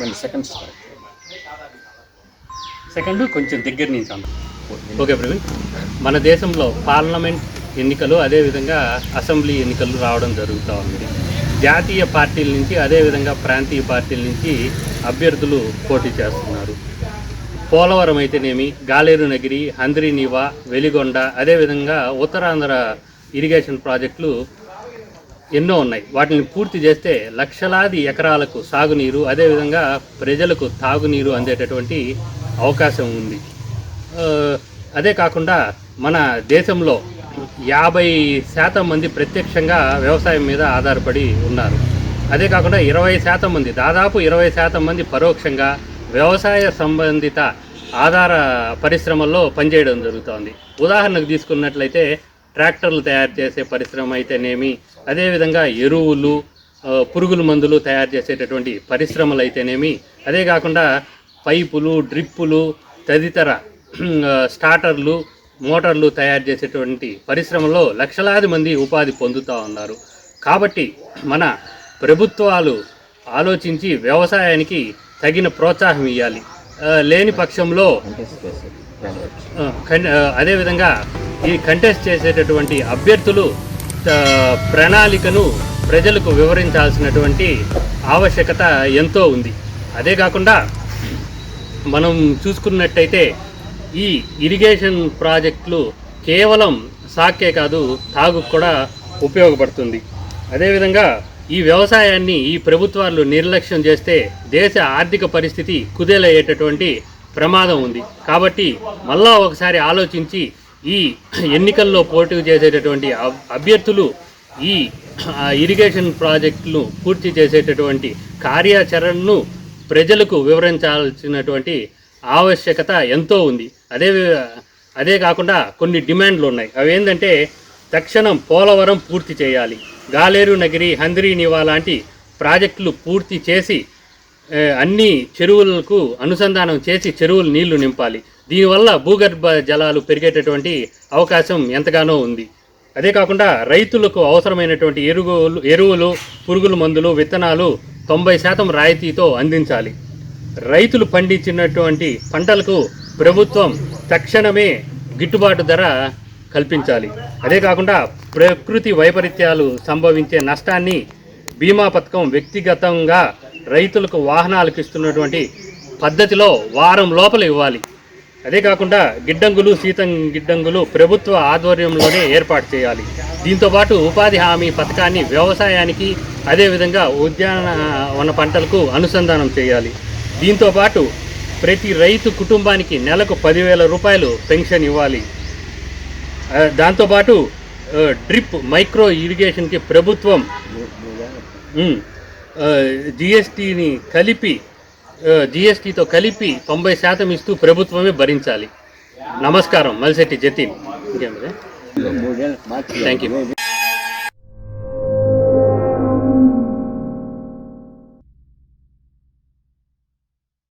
మళ్ళీ second start second కొంచెం దగ్గర నుంచి అంద ఓకే ప్రవీణ్. మన దేశంలో పార్లమెంట్ ఎన్నికలు అదేవిధంగా అసెంబ్లీ ఎన్నికలు రావడం జరుగుతూ ఉంది. జాతీయ పార్టీల నుంచి అదేవిధంగా ప్రాంతీయ పార్టీల నుంచి అభ్యర్థులు పోటీ చేస్తున్నారు. పోలవరం అయితేనేమి గాలేరు నగిరి హంద్రీనివా వెలిగొండ అదేవిధంగా ఉత్తరాంధ్ర ఇరిగేషన్ ప్రాజెక్టులు ఎన్నో ఉన్నాయి. వాటిని పూర్తి చేస్తే లక్షలాది ఎకరాలకు సాగునీరు అదేవిధంగా ప్రజలకు తాగునీరు అందేటటువంటి అవకాశం ఉంది. అదే కాకుండా మన దేశంలో యాభై శాతం మంది ప్రత్యక్షంగా వ్యవసాయం మీద ఆధారపడి ఉన్నారు. అదే కాకుండా ఇరవై శాతం మంది దాదాపు ఇరవై శాతం మంది పరోక్షంగా వ్యవసాయ సంబంధిత ఆధార పరిశ్రమల్లో పనిచేయడం జరుగుతోంది. ఉదాహరణకు తీసుకున్నట్లయితే ట్రాక్టర్లు తయారు చేసే పరిశ్రమ అయితేనేమి అదేవిధంగా ఎరువులు పురుగుల మందులు తయారు చేసేటటువంటి పరిశ్రమలు అయితేనేమి అదే కాకుండా పైపులు డ్రిప్పులు తదితర స్టార్టర్లు మోటార్లు తయారు చేసేటువంటి పరిశ్రమలో లక్షలాది మంది ఉపాధి పొందుతూ ఉన్నారు. కాబట్టి మన ప్రభుత్వాలు ఆలోచించి వ్యవసాయానికి తగిన ప్రోత్సాహం ఇవ్వాలి లేని పక్షంలో అదేవిధంగా ఈ కంటెస్ట్ చేసేటటువంటి అభ్యర్థులు ప్రణాళికను ప్రజలకు వివరించాల్సినటువంటి ఆవశ్యకత ఎంతో ఉంది. అదే కాకుండా మనం చూసుకున్నట్టయితే ఈ ఇరిగేషన్ ప్రాజెక్టులు కేవలం సాకే కాదు తాగుకు కూడా ఉపయోగపడుతుంది. అదేవిధంగా ఈ వ్యవసాయాన్ని ఈ ప్రభుత్వాలు నిర్లక్ష్యం చేస్తే దేశ ఆర్థిక పరిస్థితి కుదేలయ్యేటటువంటి ప్రమాదం ఉంది. కాబట్టి మళ్ళా ఒకసారి ఆలోచించి ఈ ఎన్నికల్లో పోటీ చేసేటటువంటి అబ్- అభ్యర్థులు ఈ ఇరిగేషన్ ప్రాజెక్టులు పూర్తి చేసేటటువంటి కార్యాచరణను ప్రజలకు వివరించాల్సినటువంటి ఆవశ్యకత ఎంతో ఉంది. అదే వి- అదే కాకుండా కొన్ని డిమాండ్లు ఉన్నాయి. అవి ఏంటంటే తక్షణం పోలవరం పూర్తి చేయాలి. గాలేరు నగిరి హంద్రి నివా లాంటి ప్రాజెక్టులు పూర్తి చేసి అన్ని చెరువులకు అనుసంధానం చేసి చెరువులు నీళ్ళు నింపాలి. దీనివల్ల భూగర్భ జలాలు పెరిగేటటువంటి అవకాశం ఎంతగానో ఉంది. అదే కాకుండా రైతులకు అవసరమైనటువంటి ఎరువులు ఎరువులు పురుగుల మందులు విత్తనాలు తొంభై శాతం రాయితీతో అందించాలి. రైతులు పండించినటువంటి పంటలకు ప్రభుత్వం తక్షణమే గిట్టుబాటు ధర కల్పించాలి. అదే కాకుండా ప్రకృతి వైపరీత్యాలు సంభవించే నష్టాన్ని బీమా పథకం వ్యక్తిగతంగా రైతులకు వాహనాలకు ఇస్తున్నటువంటి పద్ధతిలో వారం లోపల ఇవ్వాలి. అదే కాకుండా గిడ్డంగులు శీతం గిడ్డంగులు ప్రభుత్వ ఆధ్వర్యంలోనే ఏర్పాటు చేయాలి. దీంతోపాటు ఉపాధి హామీ పథకాన్ని వ్యవసాయానికి అదేవిధంగా ఉద్యానవన పంటలకు అనుసంధానం చేయాలి. దీంతోపాటు ప్రతి రైతు కుటుంబానికి నెలకు పదివేల రూపాయలు పెన్షన్ ఇవ్వాలి. దాంతోపాటు డ్రిప్ మైక్రో ఇరిగేషన్కి ప్రభుత్వం జిఎస్టీని కలిపి జిఎస్టీతో కలిపి తొంభై శాతం ఇస్తూ ప్రభుత్వమే భరించాలి. నమస్కారం మల్శెట్టి జతీన్. ఇంకేం మూడేళ్ళు మార్చి థ్యాంక్ యూ